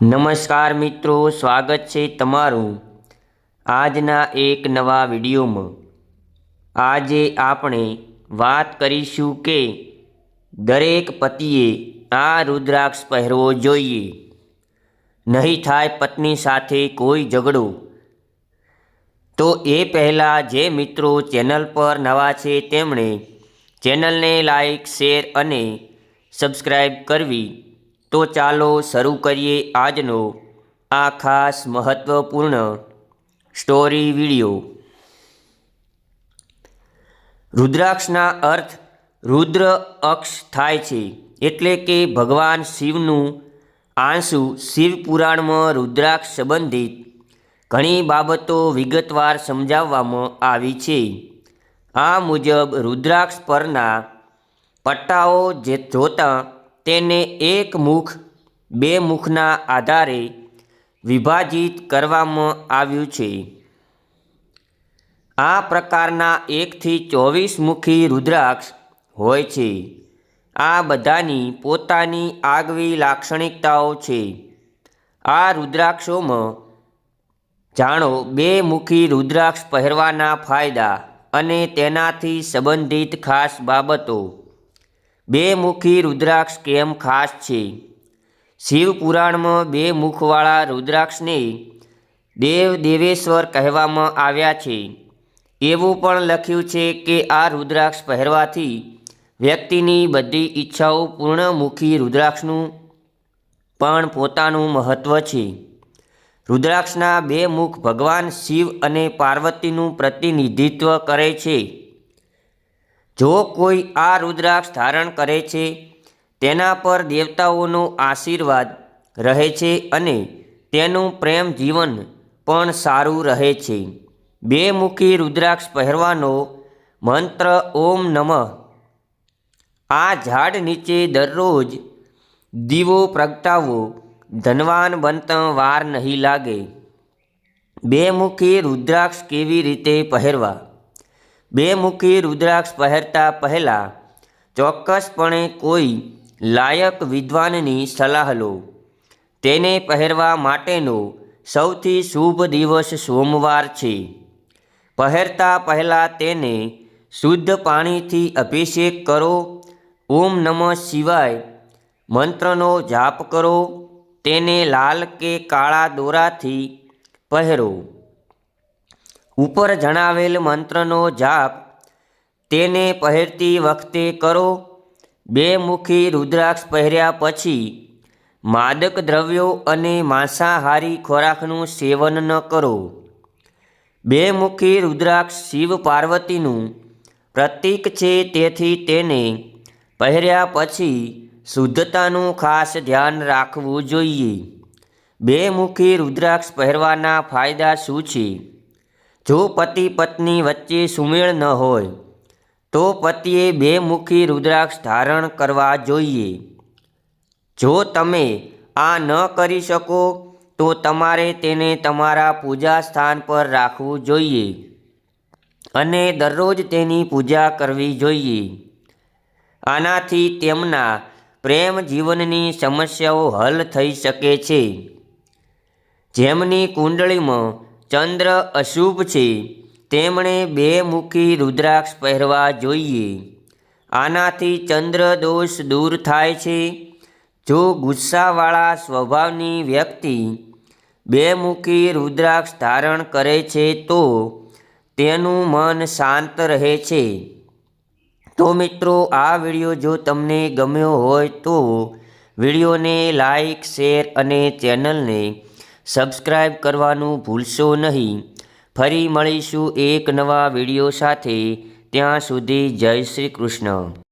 નમસ્કાર મિત્રો, સ્વાગત છે તમારું આજના એક નવા વિડીયોમાં. આજે આપણે વાત કરીશું કે દરેક પતિએ આ રુદ્રાક્ષ પહેરવો જોઈએ. નહીં થાય પત્ની સાથે કોઈ ઝઘડો. તો એ પહેલાં જે મિત્રો ચેનલ પર નવા છે તેમણે ચેનલને લાઈક, શેર અને સબસ્ક્રાઈબ કરવી તો ચાલો શરૂ કરીએ આજનો આ ખાસ મહત્ત્વપૂર્ણ સ્ટોરી વિડિયો રુદ્રાક્ષના અર્થ રુદ્ર અક્ષ થાય છે એટલે કે ભગવાન શિવનું આંસુ શિવ પુરાણમાં રુદ્રાક્ષ સંબંધિત ઘણી બાબતો વિગતવાર સમજાવવામાં આવી છે. આ મુજબ રુદ્રાક્ષ પરના પટ્ટાઓ જે જોતાં તેને એક મુખ, બે મુખના આધારે વિભાજિત કરવામાં આવ્યું છે. આ પ્રકારના એકથી ચોવીસ મુખી રુદ્રાક્ષ હોય છે. આ બધાની પોતાની આગવી લાક્ષણિકતાઓ છે. આ રુદ્રાક્ષોમાં, જાણો, બે મુખી રુદ્રાક્ષ પહેરવાના ફાયદા અને તેનાથી સંબંધિત ખાસ બાબતો. બે મુખી રુદ્રાક્ષ કેમ ખાસ છે? શિવ પુરાણમાં બે મુખવાળા રુદ્રાક્ષને દેવ દેવેશ્વર કહેવામાં આવ્યા છે. એવું પણ લખ્યું છે કે આ રુદ્રાક્ષ પહેરવાથી વ્યક્તિની બધી ઈચ્છાઓ પૂર્ણમુખી રુદ્રાક્ષનું પણ પોતાનું મહત્ત્વ છે. રુદ્રાક્ષના બે મુખ ભગવાન શિવ અને પાર્વતીનું પ્રતિનિધિત્વ કરે છે. જો કોઈ આ રુદ્રાક્ષ ધારણ કરે છે, તેના પર દેવતાઓનો આશીર્વાદ રહે છે અને તેનું પ્રેમ જીવન પણ સારું રહે છે. બે મુખી રુદ્રાક્ષ પહેરવાનો મંત્ર ઓમ નમઃ. આ ઝાડ નીચે દરરોજ દીવો પ્રગટાવો, ધનવાન બનતા વાર નહીં લાગે. બે મુખી રુદ્રાક્ષ કેવી રીતે પહેરવા? બે મુખી રુદ્રાક્ષ પહેરતા પહેલાં ચોક્કસપણે કોઈ લાયક વિદ્વાનની સલાહ લો. તેને પહેરવા માટેનો સૌથી શુભ દિવસ સોમવાર છે. પહેરતા પહેલાં તેને શુદ્ધ પાણીથી અભિષેક કરો. ઓમ નમઃ શિવાય મંત્રનો જાપ કરો. તેને લાલ કે કાળા દોરાથી પહેરો. ઉપર જણાવેલ મંત્રનો જાપ, તેને પહેરતી વખતે કરો. બે મુખી રુદ્રાક્ષ પહેર્યા પછી માદક દ્રવ્યો અને માંસાહારી ખોરાકનું સેવન ન કરો. બે મુખી રુદ્રાક્ષ શિવ પાર્વતીનું પ્રતીક છે તેથી તેને પહેર્યા પછી શુદ્ધતાનું ખાસ ધ્યાન રાખવું જોઈએ. બે મુખી રુદ્રાક્ષ પહેરવાના ફાયદા શું છે? જો પતિ પત્ની વચ્ચે સુમેળ ન હોય, તો પતિએ બે મુખી રુદ્રાક્ષ ધારણ કરવા જોઈએ. જો તમે આ ન કરી શકો, તો તમારે તેને તમારા પૂજા સ્થાન પર રાખવું જોઈએ અને દરરોજ તેની પૂજા કરવી જોઈએ. આનાથી તેમના પ્રેમ જીવનની સમસ્યાઓ હલ થઈ શકે છે. જેમની કુંડળીમાં ચંદ્ર અશુભ છે. તેમણે બે મુખી રુદ્રાક્ષ પહેરવા જોઈએ. આનાથી ચંદ્ર દોષ દૂર થાય છે. જો ગુસ્સાવાળા સ્વભાવની વ્યક્તિ બે મુખી રુદ્રાક્ષ ધારણ કરે છે તો તેનું મન શાંત રહે છે. તો મિત્રો, આ વીડિયો જો તમને ગમ્યો હોય તો વિડીયોને લાઈક, શેર અને ચેનલને સબસ્ક્રાઈબ કરવાનું ભૂલશો નહીં. ફરી મળીશું એક નવા વીડિયો સાથે. ત્યાં સુધી જય શ્રી કૃષ્ણ.